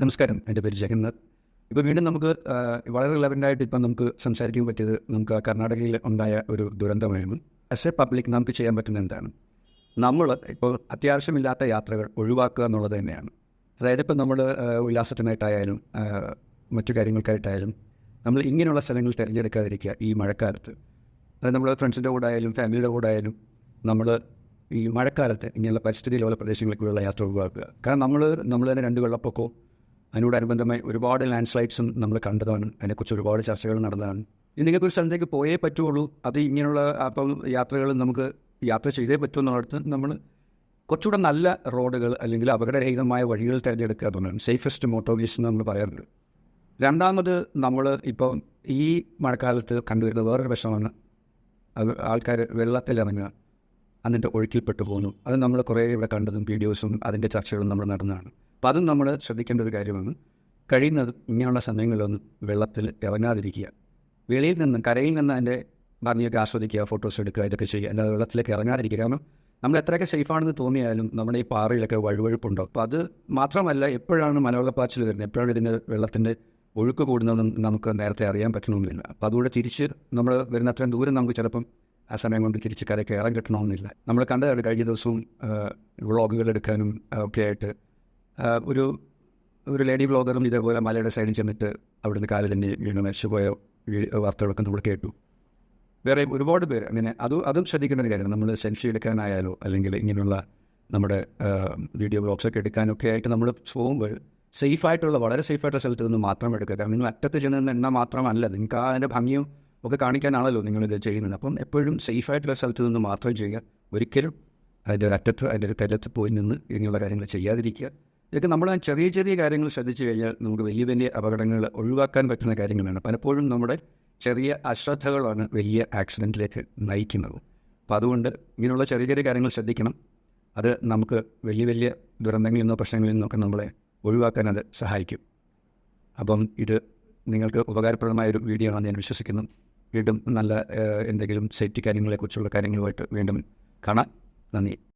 നമസ്കാരം എന്റെ പേര് ജഗന്നാഥ്. ഇപ്പോൾ വീണ്ടും നമുക്ക് വളരെ റിലവന്റായിട്ട് ഇപ്പം നമുക്ക് സംസാരിക്കാൻ പറ്റിയത് നമുക്ക് കർണാടകയിൽ ഉണ്ടായ ഒരു ദുരന്തമായിരുന്നു. ആസ് എ പബ്ലിക് നമുക്ക് ചെയ്യാൻ പറ്റുന്ന എന്താണ്? നമ്മൾ ഇപ്പോൾ അത്യാവശ്യമില്ലാത്ത യാത്രകൾ ഒഴിവാക്കുക എന്നുള്ളത് തന്നെയാണ്. അതായത് ഇപ്പോൾ നമ്മൾ ഉല്ലാസത്തിനായിട്ടായാലും മറ്റു കാര്യങ്ങൾക്കായിട്ടായാലും നമ്മൾ ഇങ്ങനെയുള്ള സ്ഥലങ്ങൾ തിരഞ്ഞെടുക്കാതിരിക്കുക ഈ മഴക്കാലത്ത്. അതായത് നമ്മൾ ഫ്രണ്ട്സിന്റെ കൂടെ ആയാലും ഫാമിലിയുടെ കൂടെ ആയാലും നമ്മൾ ഈ മഴക്കാലത്ത് ഇങ്ങനെയുള്ള പരിസ്ഥിതി പ്രദേശങ്ങളിലേക്കുള്ള യാത്ര ഒഴിവാക്കുക. കാരണം നമ്മൾ നമ്മൾ തന്നെ രണ്ട് വെള്ളപ്പൊക്കവും അതിനോടനുബന്ധമായി ഒരുപാട് ലാൻഡ് സ്ലൈഡ്സും നമ്മൾ കണ്ടതാണ്. അതിനെക്കുറിച്ച് ഒരുപാട് ചർച്ചകൾ നടന്നതാണ്. ഇനി നിങ്ങൾക്ക് ഒരു സ്ഥലത്തേക്ക് പോയേ പറ്റുള്ളൂ അത് ഇങ്ങനെയുള്ള അപ്പം യാത്രകൾ നമുക്ക് യാത്ര ചെയ്തേ പറ്റൂ എന്നുള്ളിടത്ത് നമ്മൾ കുറച്ചുകൂടെ നല്ല റോഡുകൾ അല്ലെങ്കിൽ അപകടരഹിതമായ വഴികൾ തിരഞ്ഞെടുക്കുക എന്നുള്ളതാണ് സേഫസ്റ്റ് മോട്ടോവേസ് എന്ന് നമ്മൾ പറയാറുണ്ട്. രണ്ടാമത് നമ്മൾ ഇപ്പോൾ ഈ മഴക്കാലത്ത് കണ്ടുവരുന്ന വേറൊരു പ്രശ്നമാണ്. ആൾക്കാർ വെള്ളത്തിൽ ഇറങ്ങുക എന്നിട്ട് ഒഴുക്കിൽപ്പെട്ടു പോകുന്നു അത് നമ്മൾ കുറേ ഇവിടെ കണ്ടതും വീഡിയോസും അതിന്റെ ചർച്ചകളും നമ്മൾ നടന്നതാണ്. അപ്പോൾ അതും നമ്മൾ ശ്രദ്ധിക്കേണ്ട ഒരു കാര്യമാണ്. കഴിയുന്നത് ഇങ്ങനെയുള്ള സമയങ്ങളിലൊന്നും വെള്ളത്തിൽ ഇറങ്ങാതിരിക്കുക. വെളിയിൽ നിന്ന് കരയിൽ നിന്ന് അതിന്റെ ഭംഗിയൊക്കെ ആസ്വദിക്കുക ഫോട്ടോസ് എടുക്കുക ഇതൊക്കെ ചെയ്യുക. അല്ലാതെ വെള്ളത്തിലേക്ക് ഇറങ്ങാതിരിക്കുക. കാരണം നമ്മൾ എത്രയൊക്കെ സേഫാണെന്ന് തോന്നിയാലും നമ്മുടെ ഈ പാറയിലൊക്കെ വഴുവഴുപ്പുണ്ടോ? അപ്പോൾ അത് മാത്രമല്ല എപ്പോഴാണ് മലവെള്ളപ്പാച്ചിൽ വരുന്നത്? എപ്പോഴാണ് ഇതിന്റെ വെള്ളത്തിന്റെ ഒഴുക്ക് കൂടുന്നതെന്ന് നമുക്ക് നേരത്തെ അറിയാൻ പറ്റണമെന്നില്ല അപ്പോൾ അതുകൂടെ തിരിച്ച് നമ്മൾ വരുന്ന അത്രയും ദൂരം നമുക്ക് ചിലപ്പം ആ സമയം കൊണ്ട് തിരിച്ച് കരയ്ക്ക് കയറാൻ കിട്ടണമെന്നില്ല. നമ്മൾ കണ്ടതാണ് കഴിഞ്ഞ ദിവസവും വ്ളോഗുകൾ എടുക്കാനും ഒക്കെ ആയിട്ട് ഒരു ഒരു ലേഡി ബ്ലോഗറും ഇതേപോലെ മലയുടെ സൈഡിൽ ചെന്നിട്ട് അവിടുന്ന് കാലിൽ തന്നെ വീണ് മരിച്ചുപോയ വാർത്തകളൊക്കെ നമ്മൾ കേട്ടു. വേറെ ഒരുപാട് പേര് അങ്ങനെ അത് അതും ശ്രദ്ധിക്കേണ്ട ഒരു കാര്യമാണ്. നമ്മൾ സെൽഫി എടുക്കാനായാലോ അല്ലെങ്കിൽ ഇങ്ങനെയുള്ള നമ്മുടെ വീഡിയോ ബ്ലോഗ്സൊക്കെ എടുക്കാനൊക്കെ ആയിട്ട് നമ്മൾ പോകുമ്പോൾ സേഫായിട്ടുള്ള വളരെ സേഫായിട്ടുള്ള സ്ഥലത്ത് നിന്ന് മാത്രം എടുക്കുക. കാരണം നിങ്ങൾ അറ്റത്ത് ചെന്ന് എണ്ണ മാത്രമല്ല നിങ്ങൾക്ക് ആ അതിന്റെ ഭംഗിയും ഒക്കെ കാണിക്കാനാണല്ലോ നിങ്ങളിത് ചെയ്യുന്നത്. അപ്പം എപ്പോഴും സേഫായിട്ടുള്ള സ്ഥലത്ത് നിന്ന് മാത്രം ചെയ്യുക. ഒരിക്കലും അതിന്റെ ഒരു അറ്റത്ത് അതിന്റെ ഒരു തെരത്ത് പോയി നിന്ന് ഇങ്ങനെയുള്ള കാര്യങ്ങൾ ചെയ്യാതിരിക്കുക. ഇതൊക്കെ നമ്മൾ ചെറിയ ചെറിയ കാര്യങ്ങൾ ശ്രദ്ധിച്ചു കഴിഞ്ഞാൽ നമുക്ക് വലിയ വലിയ അപകടങ്ങൾ ഒഴിവാക്കാൻ പറ്റുന്ന കാര്യങ്ങളാണ്. പലപ്പോഴും നമ്മുടെ ചെറിയ അശ്രദ്ധകളാണ് വലിയ ആക്സിഡന്റിലേക്ക് നയിക്കുന്നത്. അപ്പം അതുകൊണ്ട് ഇങ്ങനെയുള്ള ചെറിയ ചെറിയ കാര്യങ്ങൾ ശ്രദ്ധിക്കണം. അത് നമുക്ക് വലിയ വലിയ ദുരന്തങ്ങളിൽ നിന്നോ പ്രശ്നങ്ങളിൽ നിന്നൊക്കെ നമ്മളെ ഒഴിവാക്കാൻ അത് സഹായിക്കും. അപ്പം ഇത് നിങ്ങൾക്ക് ഉപകാരപ്രദമായ ഒരു വീഡിയോ ആണെന്ന് ഞാൻ വിശ്വസിക്കുന്നു. വീണ്ടും നല്ല എന്തെങ്കിലും സേഫ്റ്റി കാര്യങ്ങളെക്കുറിച്ചുള്ള കാര്യങ്ങളുമായിട്ട് വീണ്ടും കാണാം. നന്ദി.